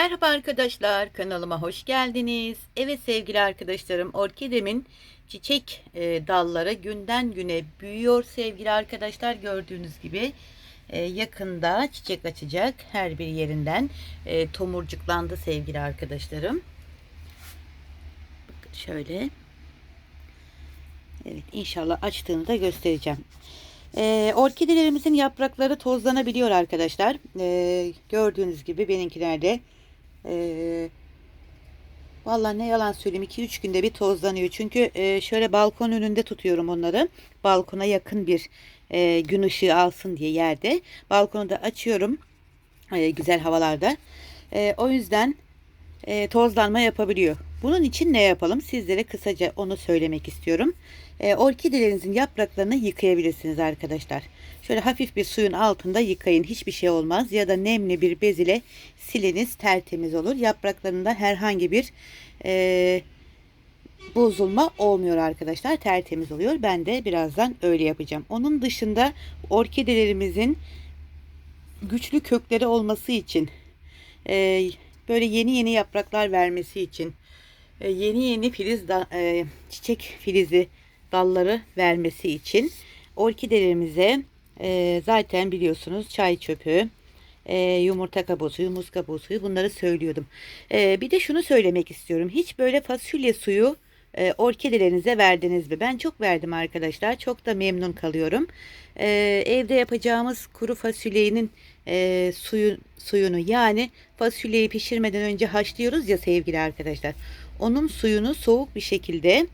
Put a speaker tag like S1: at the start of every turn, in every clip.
S1: Merhaba arkadaşlar, kanalıma hoş geldiniz. Evet sevgili arkadaşlarım, orkidemin çiçek e, dalları günden güne büyüyor sevgili arkadaşlar. Gördüğünüz gibi e, yakında çiçek açacak her bir yerinden e, tomurcuklandı sevgili arkadaşlarım. Şöyle. Evet inşallah açtığını da göstereceğim. Ee, orkidelerimizin yaprakları tozlanabiliyor arkadaşlar. Ee, gördüğünüz gibi benimkilerde ee, vallahi ne yalan söyleyeyim 2-3 günde bir tozlanıyor. Çünkü e, şöyle balkon önünde tutuyorum onları. Balkona yakın bir e, gün ışığı alsın diye yerde. Balkonu da açıyorum e, güzel havalarda. E, o yüzden e, tozlanma yapabiliyor. Bunun için ne yapalım? Sizlere kısaca onu söylemek istiyorum. E, orkidelerinizin yapraklarını yıkayabilirsiniz arkadaşlar. Şöyle hafif bir suyun altında yıkayın. Hiçbir şey olmaz. Ya da nemli bir bez ile siliniz. Tertemiz olur. Yapraklarında herhangi bir e, bozulma olmuyor arkadaşlar. Tertemiz oluyor. Ben de birazdan öyle yapacağım. Onun dışında orkidelerimizin güçlü kökleri olması için e, böyle yeni yeni yapraklar vermesi için yeni yeni filiz da, e, çiçek filizi dalları vermesi için orkidelerimize e, zaten biliyorsunuz çay çöpü e, yumurta kabuğu suyu, muz kabuğu suyu bunları söylüyordum. E, bir de şunu söylemek istiyorum. Hiç böyle fasulye suyu e, orkidelerinize verdiniz mi? Ben çok verdim arkadaşlar. Çok da memnun kalıyorum. E, evde yapacağımız kuru fasulyenin e, suyu, suyunu yani fasulyeyi pişirmeden önce haşlıyoruz ya sevgili arkadaşlar. Onun suyunu soğuk bir şekilde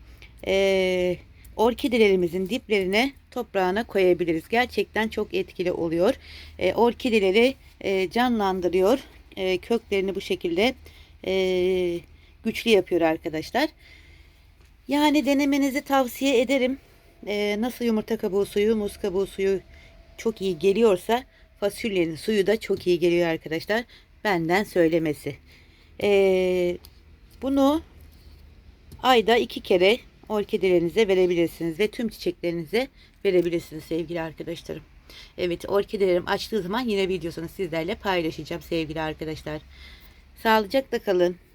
S1: e, orkidelerimizin diplerine toprağına koyabiliriz. Gerçekten çok etkili oluyor. E, orkideleri e, canlandırıyor. E, köklerini bu şekilde e, güçlü yapıyor arkadaşlar. Yani denemenizi tavsiye ederim. E, nasıl yumurta kabuğu suyu, muz kabuğu suyu çok iyi geliyorsa fasulyenin suyu da çok iyi geliyor arkadaşlar. Benden söylemesi. E, bunu ayda iki kere orkidelerinize verebilirsiniz ve tüm çiçeklerinize verebilirsiniz sevgili arkadaşlarım. Evet orkidelerim açtığı zaman yine videosunu sizlerle paylaşacağım sevgili arkadaşlar. Sağlıcakla kalın.